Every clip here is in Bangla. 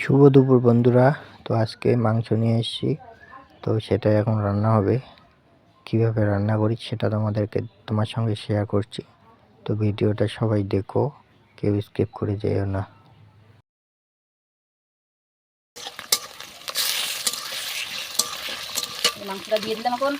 শুভ দুপুর বন্ধুরা। তো আজকে মাংস নিয়ে এসেছি। তো সেটা এখন রান্না হবে। কীভাবে রান্না করি সেটা তোমাদেরকে তোমার সঙ্গে শেয়ার করছি। তো ভিডিওটা সবাই দেখো, কেউ স্কিপ করে যেও না। মাংসটা দিয়ে দিলাম এখন।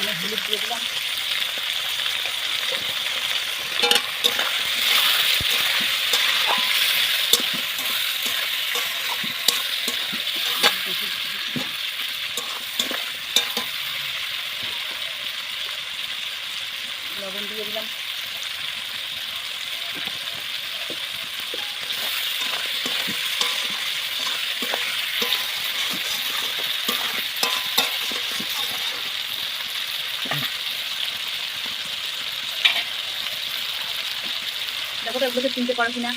এখানে হলুদ দিয়ে দিলাম। লবণ দিয়ে দিলাম। দেখো তো এগুলোকে চিনতে পারো কিনা।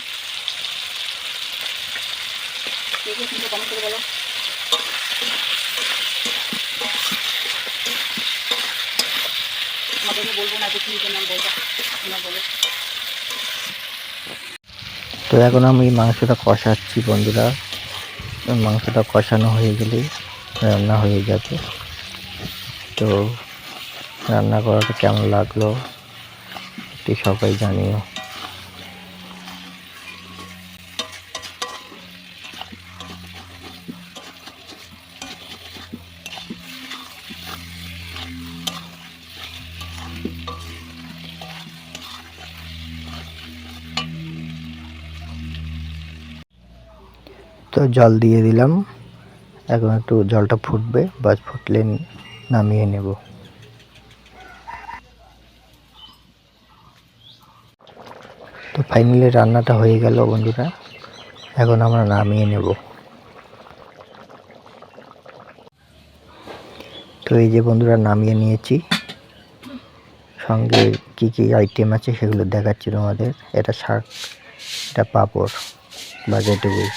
কে কে চিনতে কমেন্ট করে বলো। তোমাদেরকে বলব না যে চিনতে নাম বলব। তোমরা বলো। তো এখন আমি মাংসটা কষাচ্ছি বন্ধুরা। মাংসটা কষানো হয়ে গেলেই রান্না হয়ে যাবে। তো রান্না করাটা কেমন লাগল একটু সবাই জানিও। তো জল দিয়ে দিলাম। এখন একটু জলটা ফুটবে, বাস ফুটলে নামিয়ে নেব। তো ফাইনালি রান্নাটা হয়ে গেল বন্ধুরা। এখন আমরা নামিয়ে নেব। তো এই যে বন্ধুরা নামিয়ে নিয়েছি। সঙ্গে কি কি আইটেম আছে সেগুলো দেখাচ্ছি তোমাদের। এটা শাক, এটা পাঁপড় বা যেটুকুই